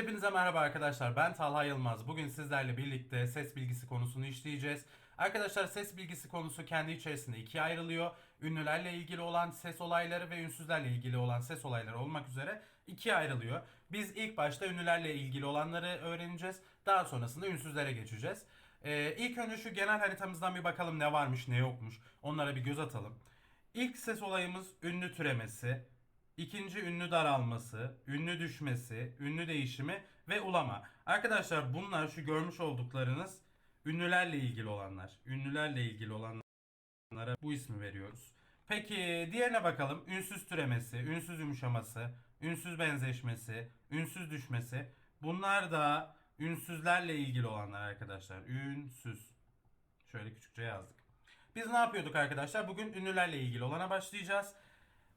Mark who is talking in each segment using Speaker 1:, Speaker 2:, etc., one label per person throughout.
Speaker 1: Hepinize merhaba arkadaşlar. Ben Talha Yılmaz. Bugün sizlerle birlikte ses bilgisi konusunu işleyeceğiz. Arkadaşlar ses bilgisi konusu kendi içerisinde ikiye ayrılıyor. Ünlülerle ilgili olan ses olayları ve ünsüzlerle ilgili olan ses olayları olmak üzere ikiye ayrılıyor. Biz ilk başta ünlülerle ilgili olanları öğreneceğiz. Daha sonrasında ünsüzlere geçeceğiz. Ee, ilk önce şu genel haritamızdan bir bakalım ne varmış ne yokmuş. Onlara bir göz atalım. İlk ses olayımız ünlü türemesi. İkinci ünlü daralması, ünlü düşmesi, ünlü değişimi ve ulama. Arkadaşlar bunlar şu görmüş olduklarınız ünlülerle ilgili olanlar. Ünlülerle ilgili olanlara bu ismi veriyoruz. Peki diğerine bakalım. Ünsüz türemesi, ünsüz yumuşaması, ünsüz benzeşmesi, ünsüz düşmesi. Bunlar da ünsüzlerle ilgili olanlar arkadaşlar. Ünsüz. Şöyle küçükçe yazdık. Biz ne yapıyorduk arkadaşlar? Bugün ünlülerle ilgili olana başlayacağız.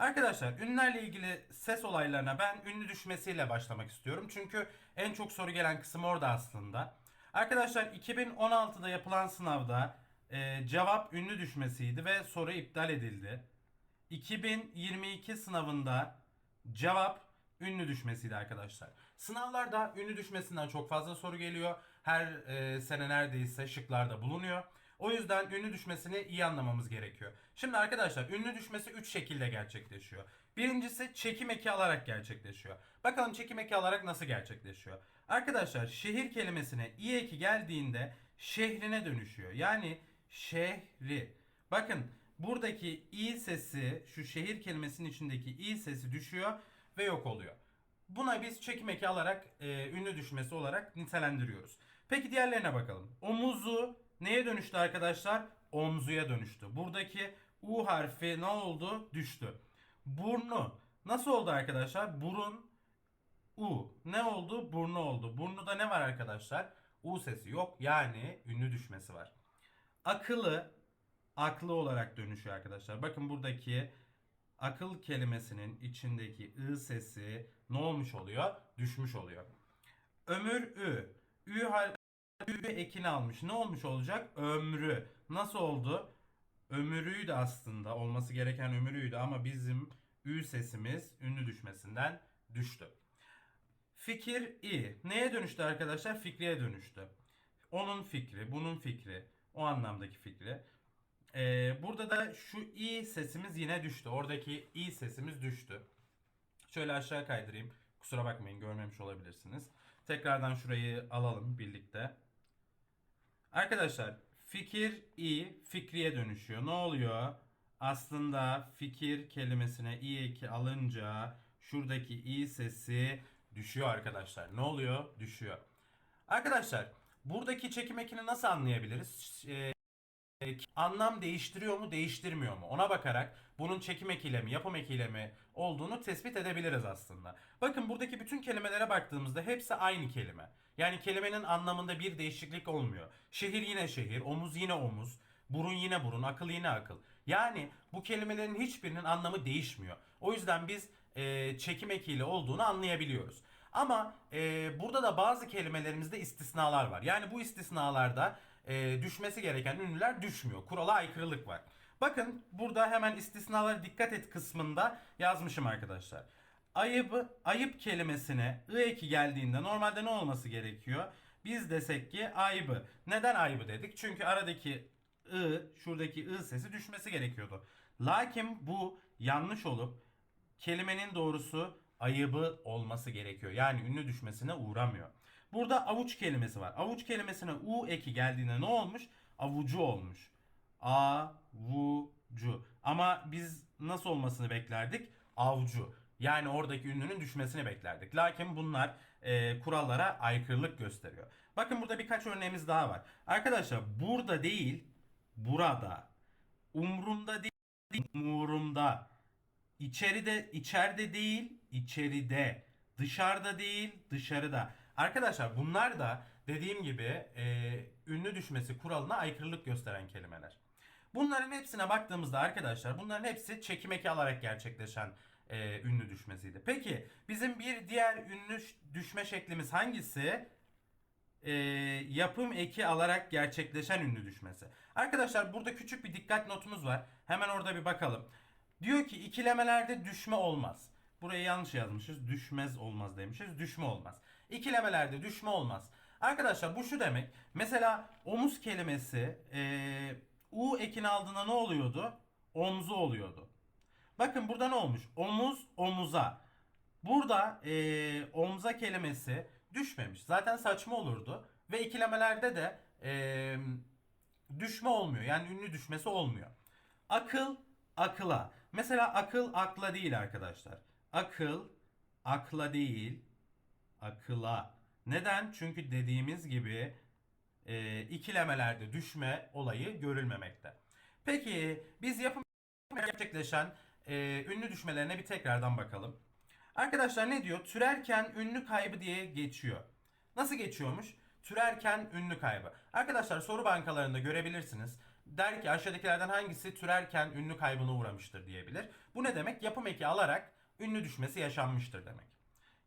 Speaker 1: Arkadaşlar ünlülerle ilgili ses olaylarına ben ünlü düşmesiyle başlamak istiyorum. Çünkü en çok soru gelen kısım orada aslında. Arkadaşlar 2016'da yapılan sınavda e, cevap ünlü düşmesiydi ve soru iptal edildi. 2022 sınavında cevap ünlü düşmesiydi arkadaşlar. Sınavlarda ünlü düşmesinden çok fazla soru geliyor. Her e, sene neredeyse şıklarda bulunuyor. O yüzden ünlü düşmesini iyi anlamamız gerekiyor. Şimdi arkadaşlar ünlü düşmesi 3 şekilde gerçekleşiyor. Birincisi çekim eki alarak gerçekleşiyor. Bakalım çekim eki alarak nasıl gerçekleşiyor? Arkadaşlar şehir kelimesine i eki geldiğinde şehrine dönüşüyor. Yani şehri. Bakın buradaki i sesi şu şehir kelimesinin içindeki i sesi düşüyor ve yok oluyor. Buna biz çekim eki alarak e, ünlü düşmesi olarak nitelendiriyoruz. Peki diğerlerine bakalım. Omuzu neye dönüştü arkadaşlar? Omzuya dönüştü. Buradaki U harfi ne oldu? Düştü. Burnu nasıl oldu arkadaşlar? Burun U. Ne oldu? Burnu oldu. Burnuda ne var arkadaşlar? U sesi yok. Yani ünlü düşmesi var. Akıllı aklı olarak dönüşüyor arkadaşlar. Bakın buradaki akıl kelimesinin içindeki ı sesi ne olmuş oluyor? Düşmüş oluyor. Ömür ü. Ü harfi ü ekini almış. Ne olmuş olacak? Ömrü. Nasıl oldu? Ömürüydü aslında. Olması gereken ömürüydü ama bizim ü sesimiz ünlü düşmesinden düştü. Fikir i. Neye dönüştü arkadaşlar? Fikriye dönüştü. Onun fikri, bunun fikri. O anlamdaki fikri. Ee, burada da şu i sesimiz yine düştü. Oradaki i sesimiz düştü. Şöyle aşağı kaydırayım. Kusura bakmayın görmemiş olabilirsiniz. Tekrardan şurayı alalım birlikte. Arkadaşlar fikir i fikriye dönüşüyor. Ne oluyor? Aslında fikir kelimesine i eki alınca şuradaki i sesi düşüyor arkadaşlar. Ne oluyor? Düşüyor. Arkadaşlar buradaki çekim ekini nasıl anlayabiliriz? Ee, anlam değiştiriyor mu değiştirmiyor mu ona bakarak bunun çekim ekiyle mi yapım ekiyle mi olduğunu tespit edebiliriz aslında. Bakın buradaki bütün kelimelere baktığımızda hepsi aynı kelime. Yani kelimenin anlamında bir değişiklik olmuyor. Şehir yine şehir, omuz yine omuz, burun yine burun, akıl yine akıl. Yani bu kelimelerin hiçbirinin anlamı değişmiyor. O yüzden biz e, çekim ekiyle olduğunu anlayabiliyoruz. Ama e, burada da bazı kelimelerimizde istisnalar var. Yani bu istisnalarda e, düşmesi gereken ünlüler düşmüyor. Kurala aykırılık var. Bakın burada hemen istisnalara dikkat et kısmında yazmışım arkadaşlar. Ayıbı, ayıp kelimesine ı eki geldiğinde normalde ne olması gerekiyor? Biz desek ki ayıbı. Neden ayıbı dedik? Çünkü aradaki ı, şuradaki ı sesi düşmesi gerekiyordu. Lakin bu yanlış olup kelimenin doğrusu ayıbı olması gerekiyor. Yani ünlü düşmesine uğramıyor. Burada avuç kelimesi var. Avuç kelimesine u eki geldiğinde ne olmuş? Avucu olmuş. Avucu. Ama biz nasıl olmasını beklerdik? Avcu. Yani oradaki ünlünün düşmesini beklerdik. Lakin bunlar e, kurallara aykırılık gösteriyor. Bakın burada birkaç örneğimiz daha var. Arkadaşlar burada değil, burada. Umrumda değil, umurumda. İçeride, içeride değil, içeride. Dışarıda değil, dışarıda. Arkadaşlar bunlar da dediğim gibi e, ünlü düşmesi kuralına aykırılık gösteren kelimeler. Bunların hepsine baktığımızda arkadaşlar bunların hepsi çekim eki alarak gerçekleşen e, ünlü düşmesiydi. Peki bizim bir diğer ünlü düşme şeklimiz hangisi? E, yapım eki alarak gerçekleşen ünlü düşmesi. Arkadaşlar burada küçük bir dikkat notumuz var. Hemen orada bir bakalım. Diyor ki ikilemelerde düşme olmaz. Burayı yanlış yazmışız. Düşmez olmaz demişiz. Düşme olmaz. İkilemelerde düşme olmaz. Arkadaşlar bu şu demek. Mesela omuz kelimesi eee, u ekini aldığında ne oluyordu? Omzu oluyordu. Bakın burada ne olmuş? Omuz omuza. Burada eee omza kelimesi düşmemiş. Zaten saçma olurdu. Ve ikilemelerde de eee, düşme olmuyor. Yani ünlü düşmesi olmuyor. Akıl akıla. Mesela akıl akla değil arkadaşlar. Akıl akla değil akıla. Neden? Çünkü dediğimiz gibi e, ikilemelerde düşme olayı görülmemekte. Peki biz yapım gerçekleşen e, ünlü düşmelerine bir tekrardan bakalım. Arkadaşlar ne diyor? Türerken ünlü kaybı diye geçiyor. Nasıl geçiyormuş? Türerken ünlü kaybı. Arkadaşlar soru bankalarında görebilirsiniz. Der ki aşağıdakilerden hangisi türerken ünlü kaybına uğramıştır diyebilir. Bu ne demek? Yapım eki alarak ünlü düşmesi yaşanmıştır demek.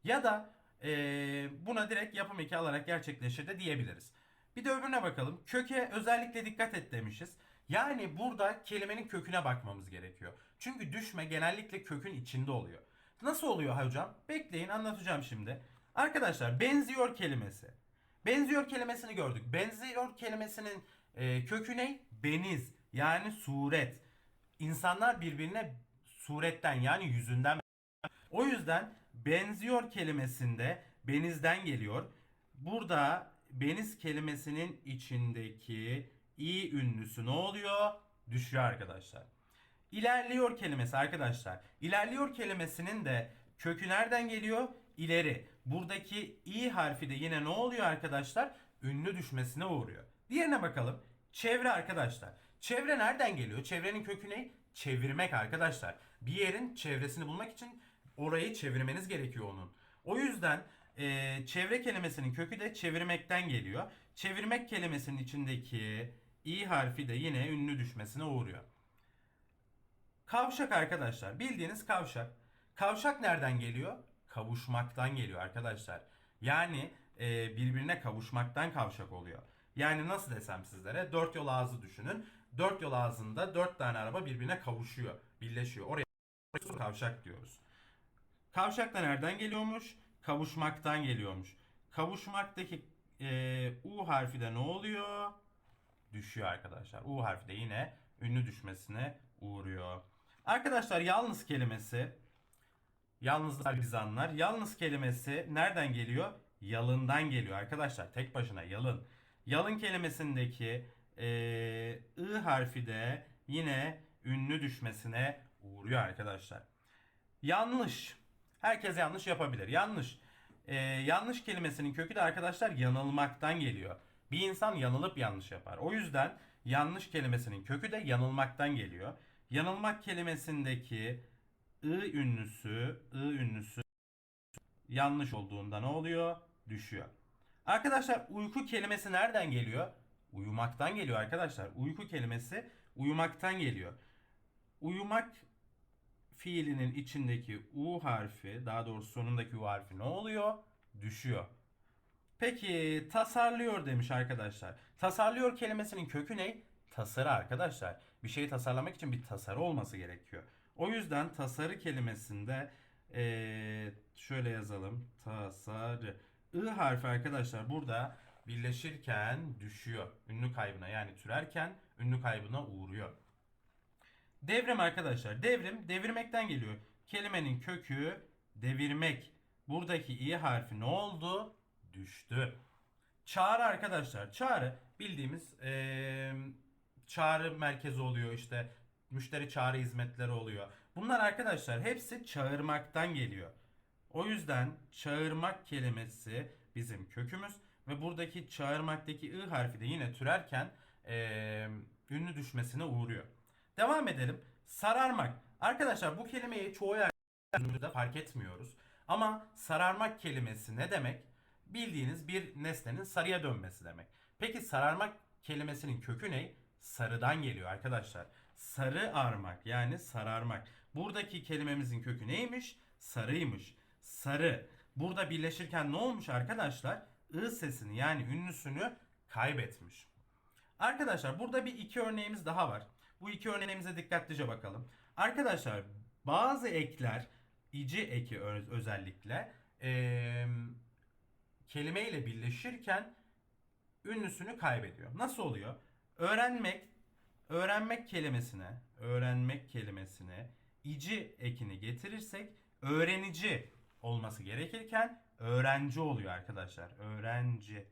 Speaker 1: Ya da eee, buna direkt yapım eki alarak gerçekleşir de diyebiliriz. Bir de öbürüne bakalım. Köke özellikle dikkat et demişiz. Yani burada kelimenin köküne bakmamız gerekiyor. Çünkü düşme genellikle kökün içinde oluyor. Nasıl oluyor hocam? Bekleyin anlatacağım şimdi. Arkadaşlar benziyor kelimesi. Benziyor kelimesini gördük. Benziyor kelimesinin e, kökü ne? Beniz. Yani suret. İnsanlar birbirine suretten yani yüzünden o yüzden benziyor kelimesinde benizden geliyor. Burada beniz kelimesinin içindeki i ünlüsü ne oluyor? Düşüyor arkadaşlar. İlerliyor kelimesi arkadaşlar. İlerliyor kelimesinin de kökü nereden geliyor? İleri. Buradaki i harfi de yine ne oluyor arkadaşlar? Ünlü düşmesine uğruyor. Diğerine bakalım. Çevre arkadaşlar. Çevre nereden geliyor? Çevrenin kökü ne? Çevirmek arkadaşlar. Bir yerin çevresini bulmak için orayı çevirmeniz gerekiyor onun. O yüzden e, çevre kelimesinin kökü de çevirmekten geliyor. Çevirmek kelimesinin içindeki i harfi de yine ünlü düşmesine uğruyor. Kavşak arkadaşlar. Bildiğiniz kavşak. Kavşak nereden geliyor? Kavuşmaktan geliyor arkadaşlar. Yani e, birbirine kavuşmaktan kavşak oluyor. Yani nasıl desem sizlere? Dört yol ağzı düşünün. Dört yol ağzında dört tane araba birbirine kavuşuyor. Birleşiyor. Oraya kavşak diyoruz. Kavşak da nereden geliyormuş? Kavuşmaktan geliyormuş. Kavuşmaktaki e, U harfi de ne oluyor? Düşüyor arkadaşlar. U harfi de yine ünlü düşmesine uğruyor. Arkadaşlar yalnız kelimesi yalnızlar biz anlar. Yalnız kelimesi nereden geliyor? Yalından geliyor arkadaşlar. Tek başına yalın. Yalın kelimesindeki e, I harfi de yine ünlü düşmesine uğruyor arkadaşlar. Yanlış. Herkes yanlış yapabilir. Yanlış. Ee, yanlış kelimesinin kökü de arkadaşlar yanılmaktan geliyor. Bir insan yanılıp yanlış yapar. O yüzden yanlış kelimesinin kökü de yanılmaktan geliyor. Yanılmak kelimesindeki ı ünlüsü, ı ünlüsü yanlış olduğunda ne oluyor? Düşüyor. Arkadaşlar uyku kelimesi nereden geliyor? Uyumaktan geliyor arkadaşlar. Uyku kelimesi uyumaktan geliyor. Uyumak fiilinin içindeki u harfi, daha doğrusu sonundaki u harfi ne oluyor? Düşüyor. Peki tasarlıyor demiş arkadaşlar. Tasarlıyor kelimesinin kökü ne? Tasarı arkadaşlar. Bir şeyi tasarlamak için bir tasarı olması gerekiyor. O yüzden tasarı kelimesinde eee, şöyle yazalım. Tasarı. I harfi arkadaşlar burada birleşirken düşüyor. Ünlü kaybına yani türerken ünlü kaybına uğruyor. Devrim arkadaşlar. Devrim devirmekten geliyor. Kelimenin kökü devirmek. Buradaki i harfi ne oldu? Düştü. Çağrı arkadaşlar. Çağrı bildiğimiz eee, çağrı merkezi oluyor işte. Müşteri çağrı hizmetleri oluyor. Bunlar arkadaşlar hepsi çağırmaktan geliyor. O yüzden çağırmak kelimesi bizim kökümüz ve buradaki çağırmaktaki i harfi de yine türerken eee, ünlü düşmesine uğruyor. Devam edelim. Sararmak. Arkadaşlar bu kelimeyi çoğu yerde fark etmiyoruz. Ama sararmak kelimesi ne demek? Bildiğiniz bir nesnenin sarıya dönmesi demek. Peki sararmak kelimesinin kökü ne? Sarıdan geliyor arkadaşlar. Sarı armak yani sararmak. Buradaki kelimemizin kökü neymiş? Sarıymış. Sarı. Burada birleşirken ne olmuş arkadaşlar? I sesini yani ünlüsünü kaybetmiş. Arkadaşlar burada bir iki örneğimiz daha var. Bu iki örneğimize dikkatlice bakalım. Arkadaşlar bazı ekler ici eki özellikle eee, kelime birleşirken ünlüsünü kaybediyor. Nasıl oluyor? Öğrenmek, öğrenmek kelimesine, öğrenmek kelimesine ici ekini getirirsek öğrenici olması gerekirken öğrenci oluyor arkadaşlar. Öğrenci.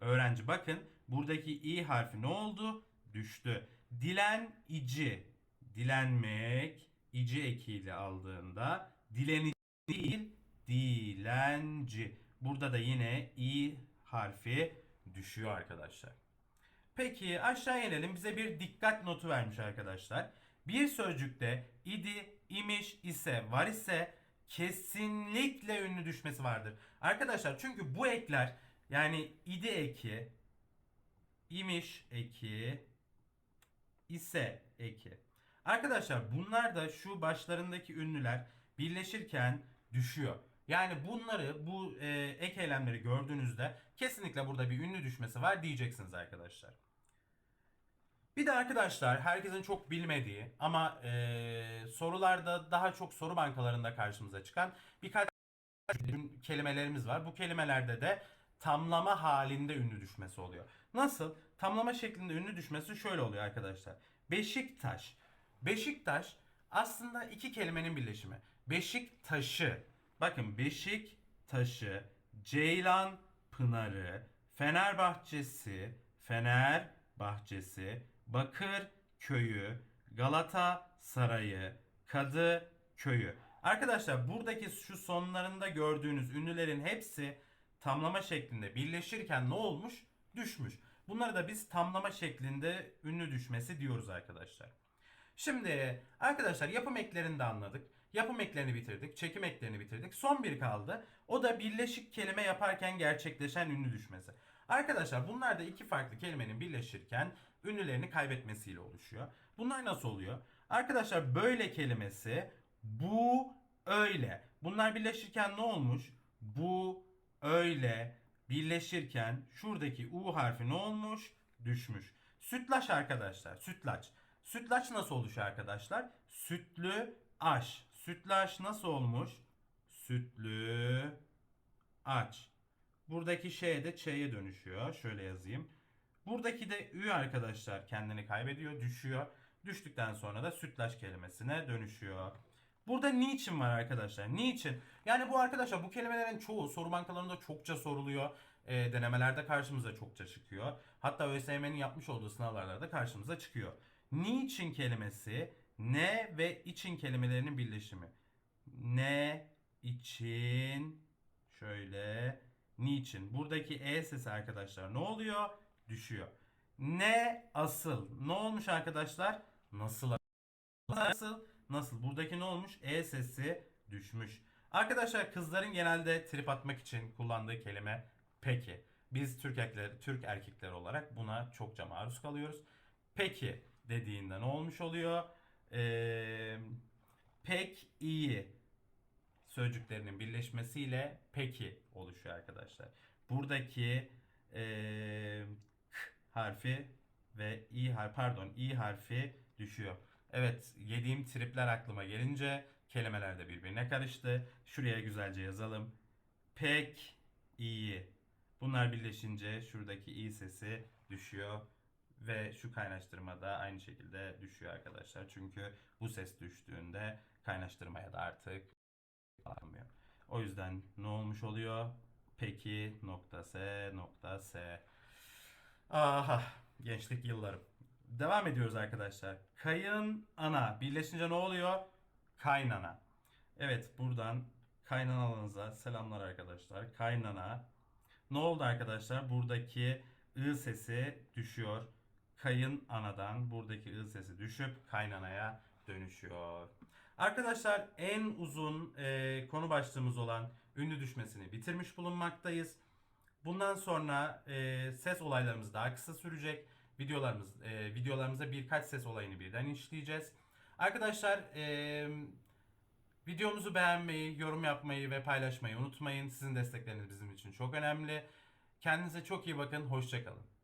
Speaker 1: Öğrenci. Bakın buradaki i harfi ne oldu? Düştü. Dilen ici. Dilenmek ici ekiyle aldığında dilenici değil dilenci. Burada da yine i harfi düşüyor arkadaşlar. Peki aşağı inelim. Bize bir dikkat notu vermiş arkadaşlar. Bir sözcükte idi, imiş, ise, var ise kesinlikle ünlü düşmesi vardır. Arkadaşlar çünkü bu ekler yani idi eki, imiş eki, ise eki. Arkadaşlar bunlar da şu başlarındaki ünlüler birleşirken düşüyor. Yani bunları bu e, ek eylemleri gördüğünüzde kesinlikle burada bir ünlü düşmesi var diyeceksiniz arkadaşlar. Bir de arkadaşlar herkesin çok bilmediği ama e, sorularda daha çok soru bankalarında karşımıza çıkan birkaç kelimelerimiz var. Bu kelimelerde de tamlama halinde ünlü düşmesi oluyor. Nasıl? Tamlama şeklinde ünlü düşmesi şöyle oluyor arkadaşlar. Beşiktaş. Beşiktaş aslında iki kelimenin birleşimi. Beşiktaşı. Bakın Beşiktaşı, Ceylan Pınarı, Fenerbahçesi, Fener Bahçesi, Bakır Köyü, Galata Sarayı, Kadı Köyü. Arkadaşlar buradaki şu sonlarında gördüğünüz ünlülerin hepsi tamlama şeklinde birleşirken ne olmuş? Düşmüş. Bunları da biz tamlama şeklinde ünlü düşmesi diyoruz arkadaşlar. Şimdi arkadaşlar yapım eklerini de anladık. Yapım eklerini bitirdik. Çekim eklerini bitirdik. Son bir kaldı. O da birleşik kelime yaparken gerçekleşen ünlü düşmesi. Arkadaşlar bunlar da iki farklı kelimenin birleşirken ünlülerini kaybetmesiyle oluşuyor. Bunlar nasıl oluyor? Arkadaşlar böyle kelimesi bu öyle. Bunlar birleşirken ne olmuş? Bu öyle birleşirken şuradaki u harfi ne olmuş? Düşmüş. Sütlaç arkadaşlar. Sütlaç. Sütlaç nasıl oluşuyor arkadaşlar? Sütlü aş. Sütlaç nasıl olmuş? Sütlü aç. Buradaki şey de ç'ye dönüşüyor. Şöyle yazayım. Buradaki de ü arkadaşlar kendini kaybediyor, düşüyor. Düştükten sonra da sütlaç kelimesine dönüşüyor. Burada niçin var arkadaşlar? Niçin? Yani bu arkadaşlar bu kelimelerin çoğu soru bankalarında çokça soruluyor. E, denemelerde karşımıza çokça çıkıyor. Hatta ÖSYM'nin yapmış olduğu sınavlarda da karşımıza çıkıyor. Niçin kelimesi ne ve için kelimelerinin birleşimi. Ne için şöyle niçin. Buradaki e sesi arkadaşlar ne oluyor? Düşüyor. Ne asıl. Ne olmuş arkadaşlar? Nasıl Nasıl? Nasıl? Buradaki ne olmuş? E sesi düşmüş. Arkadaşlar kızların genelde trip atmak için kullandığı kelime peki. Biz Türk erkekler, Türk erkekler olarak buna çokça maruz kalıyoruz. Peki dediğinde ne olmuş oluyor? Ee, pek iyi sözcüklerinin birleşmesiyle peki oluşuyor arkadaşlar. Buradaki ee, k harfi ve i harfi pardon i harfi düşüyor. Evet yediğim tripler aklıma gelince kelimeler de birbirine karıştı. Şuraya güzelce yazalım. Pek iyi. Bunlar birleşince şuradaki i sesi düşüyor. Ve şu kaynaştırma da aynı şekilde düşüyor arkadaşlar. Çünkü bu ses düştüğünde kaynaştırmaya da artık almıyor. O yüzden ne olmuş oluyor? Peki nokta s nokta s. Aha gençlik yıllarım. Devam ediyoruz arkadaşlar. Kayın ana birleşince ne oluyor? Kaynana. Evet buradan kaynanalarınıza selamlar arkadaşlar. Kaynana. Ne oldu arkadaşlar? Buradaki ı sesi düşüyor. Kayın anadan buradaki ı sesi düşüp kaynanaya dönüşüyor. Arkadaşlar en uzun e, konu başlığımız olan ünlü düşmesini bitirmiş bulunmaktayız. Bundan sonra e, ses olaylarımız daha kısa sürecek. Videolarımız e, videolarımıza birkaç ses olayını birden işleyeceğiz. Arkadaşlar e, videomuzu beğenmeyi, yorum yapmayı ve paylaşmayı unutmayın. Sizin destekleriniz bizim için çok önemli. Kendinize çok iyi bakın. Hoşçakalın.